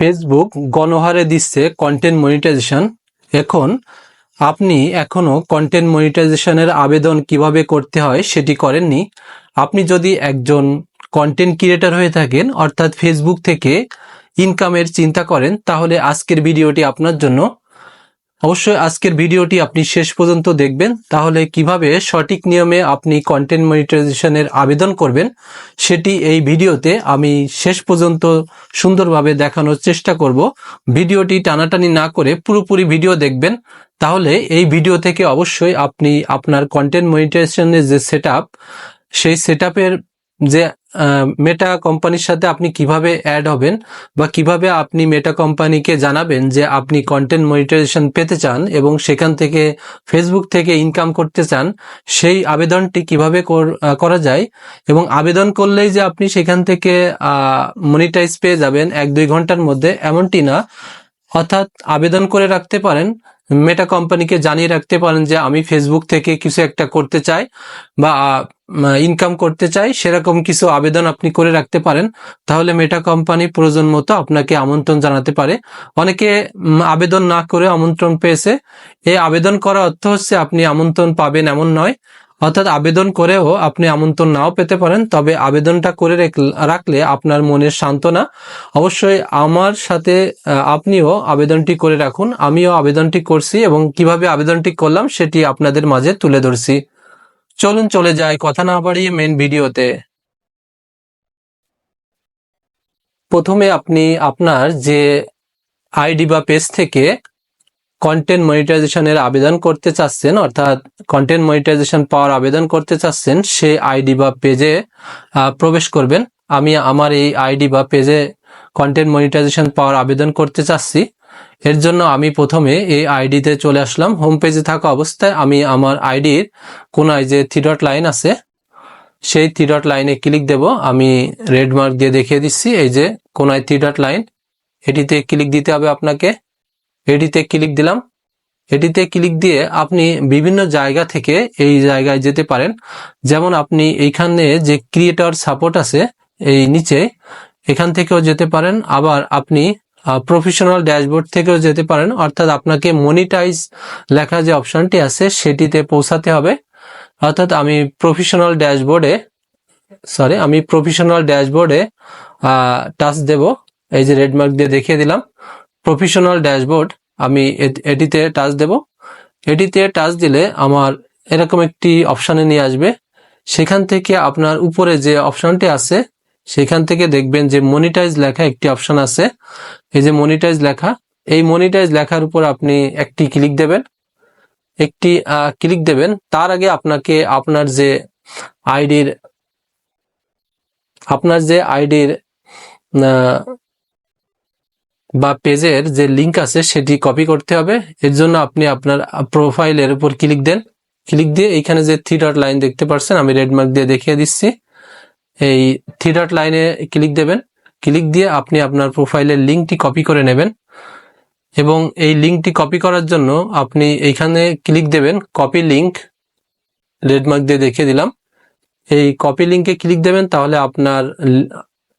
Facebook গণহারে দিচ্ছে content monetization এখন আপনি এখনও কন্টেন্ট মনিটাইজেশনের আবেদন কীভাবে করতে হয় সেটি করেননি। আপনি যদি একজন কন্টেন্ট ক্রিয়েটার হয়ে থাকেন, অর্থাৎ ফেসবুক থেকে ইনকামের চিন্তা করেন, তাহলে আজকের ভিডিওটি আপনার জন্য অবশ্যই আজকের ভিডিওটি আপনি শেষ পর্যন্ত দেখবেন। তাহলে কীভাবে সঠিক নিয়মে আপনি কন্টেন্ট মনিটাইজেশনের আবেদন করবেন, সেটি এই ভিডিওতে আমি শেষ পর্যন্ত সুন্দরভাবে দেখানোর চেষ্টা করব। ভিডিওটি টানাটানি না করে পুরোপুরি ভিডিও দেখবেন। তাহলে এই ভিডিও থেকে অবশ্যই আপনি আপনার কন্টেন্ট মনিটাইজেশনের যে সেট সেই সেট যে মেটা কোম্পানির সাথে আপনি কীভাবে অ্যাড হবেন বা কীভাবে আপনি মেটা কোম্পানিকে জানাবেন যে আপনি কন্টেন্ট মনিটাইজেশন পেতে চান এবং সেখান থেকে ফেসবুক থেকে ইনকাম করতে চান, সেই আবেদনটি কীভাবে কর- যায় এবং আবেদন করলেই যে আপনি সেখান থেকে মনিটাইজ পেয়ে যাবেন এক দুই ঘণ্টার মধ্যে, এমনটি না। অর্থাৎ আবেদন করে রাখতে পারেন মেটা কোম্পানিকে জানিয়ে রাখতে পারেন যে আমি ফেসবুক থেকে কিছু একটা করতে চাই বা ইনকাম করতে চাই, সেরকম কিছু আবেদন আপনি করে রাখতে পারেন। তাহলে মেটা কোম্পানি প্রয়োজন মতো আপনাকে আমন্ত্রণ জানাতে পারে। অনেকে আবেদন না করে আমন্ত্রণ পেয়েছে। এই আবেদন করা অর্থ হচ্ছে আপনি আমন্ত্রণ পাবেন এমন নয়। অর্থাৎ আবেদন করেও আপনি আমন্ত্রণ নাও পেতে পারেন, তবে আবেদনটা করে রেখ- রাখলে আপনার মনের সান্ত্বনা। অবশ্যই আমার সাথে আপনিও আবেদনটি করে রাখুন, আমিও আবেদনটি করছি এবং কীভাবে আবেদনটি করলাম সেটি আপনাদের মাঝে তুলে ধরছি। চলুন চলে যাই কথা না বাড়িয়ে মেন ভিডিওতে। প্রথমে আপনি আপনার যে আইডি বা পেজ থেকে কন্টেন্ট মনিটাইজেশনের আবেদন করতে চাচ্ছেন, অর্থাৎ কন্টেন্ট মনিটাইজেশন পাওয়ার আবেদন করতে চাচ্ছেন, সে আইডি বা পেজে প্রবেশ করবেন। আমি আমার এই আইডি বা পেজে কন্টেন্ট মনিটাইজেশন পাওয়ার আবেদন করতে চাচ্ছি। এর জন্য আমি প্রথমে এই আইডিতে চলে আসলাম। হোম পেজে থাকা অবস্থায় আমি আমার আইডির কোনায় যে থ্রি ডট লাইন আছে, সেই থ্রি ডট লাইনে ক্লিক দেব। আমি রেড মার্ক দিয়ে দেখিয়ে দিচ্ছি। এই যে কোনায় থ্রি ডট লাইন এটিতে ক্লিক দিতে হবে আপনাকে। এটিতে ক্লিক দিলাম। এটিতে ক্লিক দিয়ে আপনি বিভিন্ন জায়গা থেকে এই জায়গায় যেতে পারেন। যেমন আপনি এইখানে যে ক্রিয়েটর সাপোর্ট আছে, এই নিচে এখান থেকেও যেতে পারেন। আবার আপনি প্রফেশনাল ড্যাশবোর্ড থেকেও যেতে পারেন। অর্থাৎ আপনাকে মনিটাইজ লেখা যে অপশনটি আছে, সেটিতে পৌঁছাতে হবে। অর্থাৎ আমি প্রফেশনাল ড্যাশবোর্ডে সরি আমি প্রফেশনাল ড্যাশবোর্ডে টাচ দেব। এই যে রেডমার্ক দিয়ে দেখিয়ে দিলাম। প্রফেশনাল ড্যাশবোর্ড আমি এটিতে টাচ দেব। এটিতে টাচ দিলে আমার এরকম একটি অপশানে নিয়ে আসবে। সেখান থেকে আপনার উপরে যে অপশনটি আছে, সেখান থেকে দেখবেন যে মনিটাইজ লেখা একটি অপশান আছে। এই যে মনিটাইজ লেখা, এই মনিটাইজ লেখার উপর আপনি একটি ক্লিক দেবেন। একটি ক্লিক দেবেন। তার আগে আপনাকে আপনার যে আইডির আপনার যে আইডির বা পেজের যে লিংক আছে সেটি কপি করতে হবে। এর জন্য আপনি আপনার প্রোফাইলের উপর ক্লিক দেন। ক্লিক দিয়ে এইখানে যে থ্রি ডট লাইন দেখতে পাচ্ছেন আমি রেড মার্ক দিয়ে দেখিয়ে দিচ্ছি। এই থ্রি ডট লাইনে ক্লিক দেবেন। ক্লিক দিয়ে আপনি আপনার প্রোফাইলের লিঙ্কটি কপি করে নেবেন। এবং এই লিঙ্কটি কপি করার জন্য আপনি এইখানে ক্লিক দেবেন কপি লিঙ্ক রেড মার্ক দিয়ে দেখিয়ে দিলাম। এই কপি লিঙ্কে ক্লিক দেবেন, তাহলে আপনার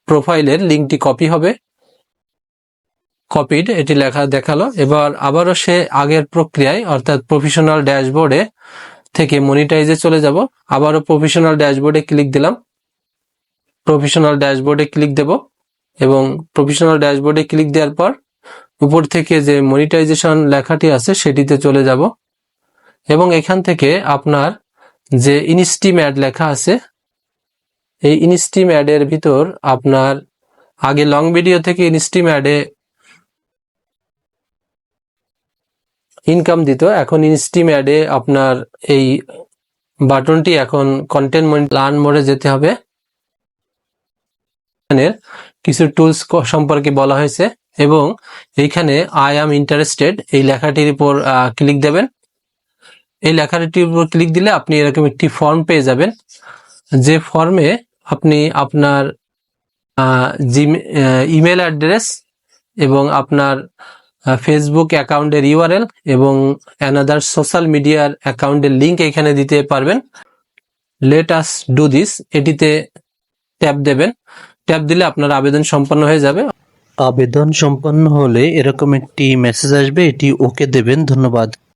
প্রোফাইলের লিঙ্কটি কপি হবে। কপিড এটি লেখা দেখাল। এবার আবারও সে আগের প্রক্রিয়ায়, অর্থাৎ প্রফেশনাল ড্যাশবোর্ডে থেকে মনিটাইজে চলে যাব। আবারও প্রফেশনাল ড্যাশবোর্ডে ক্লিক দিলাম। প্রফেশনাল ড্যাশবোর্ডে ক্লিক দেব এবং প্রফেশনাল ড্যাশবোর্ডে ক্লিক দেওয়ার পর উপর থেকে যে মনিটাইজেশন লেখাটি আছে, সেটিতে চলে যাব। এবং এখান থেকে আপনার যে ইনস্টিম অ্যাড লেখা আছে, এই ইনস্টিম অ্যাডের ভিতর আপনার আগে লং ভিডিও থেকে ইনস্টিম অ্যাডে ইনকাম দিত। এখন ইনস্টিম অ্যাডে আপনার এই বাটনটি এখন কন্টেন্ট লার্ন মোডে যেতে হবে। কিছু টুলস সম্পর্কে বলা হয়েছে এবং এইখানে আই অ্যাম ইন্টারেস্টেড এই লেখাটির উপর ক্লিক দেবেন। এই লেখাটির উপর ক্লিক দিলে আপনি এরকম একটি ফর্ম পেয়ে যাবেন। যে ফর্মে আপনি আপনার ইমেল অ্যাড্রেস এবং আপনার ফেসবুক অ্যাকাউন্টের ইউআরএল এবং অ্যানাদার সোশ্যাল মিডিয়ার অ্যাকাউন্টের লিঙ্ক এখানে দিতে পারবেন। লেট আস ডু দিস এটিতে ট্যাপ দেবেন। ট্যাপ দিলে আপনার আবেদন সম্পন্ন হয়ে যাবে। আবেদন সম্পন্ন হলে এরকম একটি মেসেজ আসবে। এটি ওকে দেবেন। ধন্যবাদ।